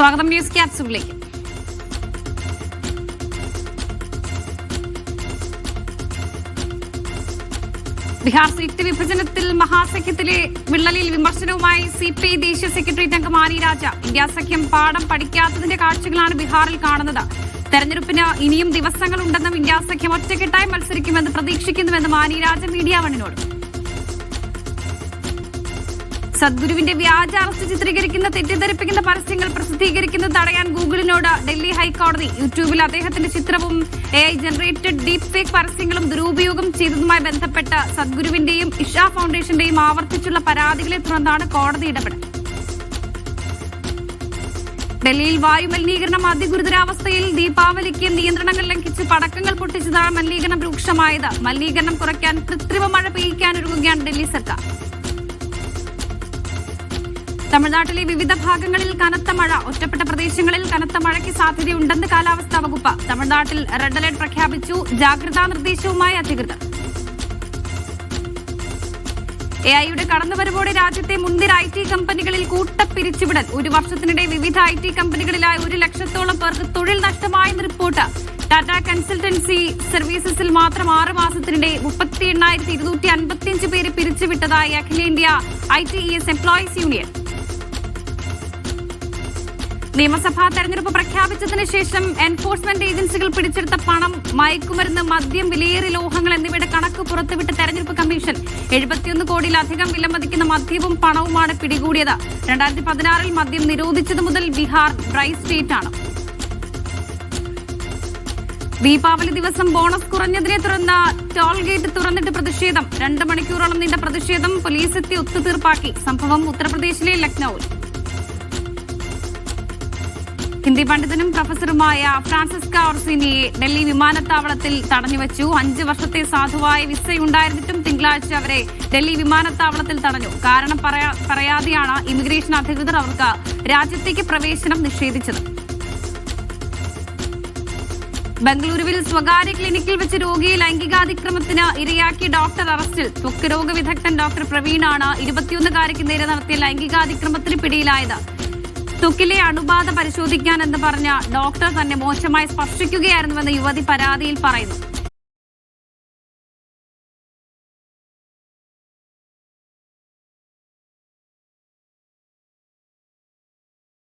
സ്വാഗതം ന്യൂസ് ക്യാപ്സുകളിലേക്ക് ബീഹാർ സീറ്റ് വിഭജനത്തിൽ മഹാസഖ്യത്തിലെ വിള്ളലിൽ വിമർശനവുമായി സി പി ഐ ദേശീയ സെക്രട്ടേറിയറ്റ് അംഗം രാജ ഇന്ത്യാ സഖ്യം പാഠം പഠിക്കാത്തതിന്റെ കാഴ്ചകളാണ് ബീഹാറിൽ കാണുന്നത് തെരഞ്ഞെടുപ്പിന് ഇനിയും ദിവസങ്ങളുണ്ടെന്നും ഇന്ത്യാ സഖ്യം ഒറ്റക്കെട്ടായി മത്സരിക്കുമെന്ന് പ്രതീക്ഷിക്കുന്നുവെന്നും ആനി രാജ മീഡിയ വണ്ണിനോട് സദ്ഗുരുവിന്റെ വ്യാജ അറസ്റ്റ് ചിത്രീകരിക്കുന്ന തെറ്റിദ്ധരിപ്പിക്കുന്ന പരസ്യങ്ങൾ പ്രസിദ്ധീകരിക്കുന്നത് തടയാൻ ഗൂഗിളിനോട് ഡൽഹി ഹൈക്കോടതി. യൂട്യൂബിൽ അദ്ദേഹത്തിന്റെ ചിത്രവും A I generated deep fake പരസ്യങ്ങളും ദുരുപയോഗം ചെയ്തതുമായി ബന്ധപ്പെട്ട് സദ്ഗുരുവിന്റെയും ഇഷ ഫൗണ്ടേഷന്റെയും ആവർത്തിച്ചുള്ള പരാതികളെ തുടർന്നാണ് കോടതി ഇടപെടൽ. ഡൽഹിയിൽ വായുമലിനീകരണം അതിഗുരുതരാവസ്ഥയിൽ ദീപാവലിക്ക് നിയന്ത്രണങ്ങൾ ലംഘിച്ച് പടക്കങ്ങൾ പൊട്ടിച്ചതാണ് മലിനീകരണം രൂക്ഷമായത്. മലിനീകരണം കുറയ്ക്കാൻ കൃത്രിമ മഴ പെയ്യിക്കാനൊരുങ്ങുകയാണ് ഡൽഹി സർക്കാർ. തമിഴ്നാട്ടിലെ വിവിധ ഭാഗങ്ങളിൽ കനത്ത മഴ ഒറ്റപ്പെട്ട പ്രദേശങ്ങളിൽ കനത്ത മഴയ്ക്ക് സാധ്യതയുണ്ടെന്ന് കാലാവസ്ഥാ വകുപ്പ് തമിഴ്നാട്ടിൽ റെഡ് അലർട്ട് പ്രഖ്യാപിച്ചു. ജാഗ്രതാ നിർദ്ദേശവുമായി അധികൃതർ. എഐയുടെ ഐയുടെ കടന്നുവരവോടെ രാജ്യത്തെ മുൻനിര ഐ ടി കമ്പനികളിൽ കൂട്ടപ്പിരിച്ചുവിടൽ. ഒരു വർഷത്തിനിടെ വിവിധ ഐ ടി കമ്പനികളിലായി ഒരു ലക്ഷത്തോളം പേർക്ക് തൊഴിൽ നഷ്ടമായെന്ന് റിപ്പോർട്ട്. ടാറ്റ കൺസൾട്ടൻസി സർവീസസിൽ മാത്രം ആറ് മാസത്തിനിടെ മുപ്പത്തി എണ്ണായിരത്തി ഇരുന്നൂറ്റി അൻപത്തിയഞ്ച് പേര് പിരിച്ചുവിട്ടതായി അഖിലേന്ത്യാ I T E S employees union. നിയമസഭാ തെരഞ്ഞെടുപ്പ് പ്രഖ്യാപിച്ചതിന് ശേഷം എൻഫോഴ്സ്മെന്റ് ഏജൻസികൾ പിടിച്ചെടുത്ത പണം മയക്കുമരുന്ന് മദ്യം വിലയേറിയ ലോഹങ്ങൾ എന്നിവയുടെ കണക്ക് പുറത്തുവിട്ട് തെരഞ്ഞെടുപ്പ് കമ്മീഷൻ എഴുപത്തിയൊന്ന് കോടിയിലധികം വിലമതിക്കുന്ന മദ്യവും പണവുമാണ് പിടികൂടിയത്. രണ്ടായിരത്തി പതിനാറിൽ മദ്യം നിരോധിച്ചതു മുതൽ ബീഹാർ ഡ്രൈ സ്റ്റേറ്റ് ആണ്. ദീപാവലി ദിവസം ബോണസ് കുറഞ്ഞതിനെ തുടർന്ന് ടോൾ ഗേറ്റ് തുറന്നിട്ട് പ്രതിഷേധം. രണ്ട് മണിക്കൂറോളം നീണ്ട പ്രതിഷേധം പോലീസ് എത്തി ഒത്തുതീർപ്പാക്കി. സംഭവം ഉത്തർപ്രദേശിലെ ലക്നൌവിൽ. ഹിന്ദി പണ്ഡിതനും പ്രൊഫസറുമായ ഫ്രാൻസിസ്ക ഓർസിനിയെ ഡൽഹി വിമാനത്താവളത്തിൽ തടഞ്ഞുവച്ചു. അഞ്ച് വർഷത്തെ സാധുവായ വിസയുണ്ടായിരുന്നിട്ടും തിങ്കളാഴ്ച അവരെ ഡൽഹി വിമാനത്താവളത്തിൽ തടഞ്ഞു. കാരണം പറയാ- പറയാതെയാണ് ഇമിഗ്രേഷൻ അധികൃതർ അവർക്ക് രാജ്യത്തേക്ക് പ്രവേശനം നിഷേധിച്ചത്. ബംഗളൂരുവിൽ സ്വകാര്യ ക്ലിനിക്കിൽ വെച്ച് രോഗിയെ ലൈംഗികാതിക്രമത്തിന് ഇരയാക്കിയ ഡോക്ടർ അറസ്റ്റിൽ. ത്വക്ക് രോഗ വിദഗ്ധൻ ഡോക്ടർ പ്രവീണാണ് ഇരുപത്തിയൊന്നുകാരിക്ക് നേരെ നടത്തിയ ലൈംഗികാതിക്രമത്തിന് പിടിയിലായത്. ത്വക്കിലെ അണുബാധ പരിശോധിക്കാൻ എന്ന് പറഞ്ഞ ഡോക്ടർ തന്നെ മോശമായി സ്പർശിക്കുകയായിരുന്നുവെന്ന് യുവതി പരാതിയിൽ പറയുന്നു.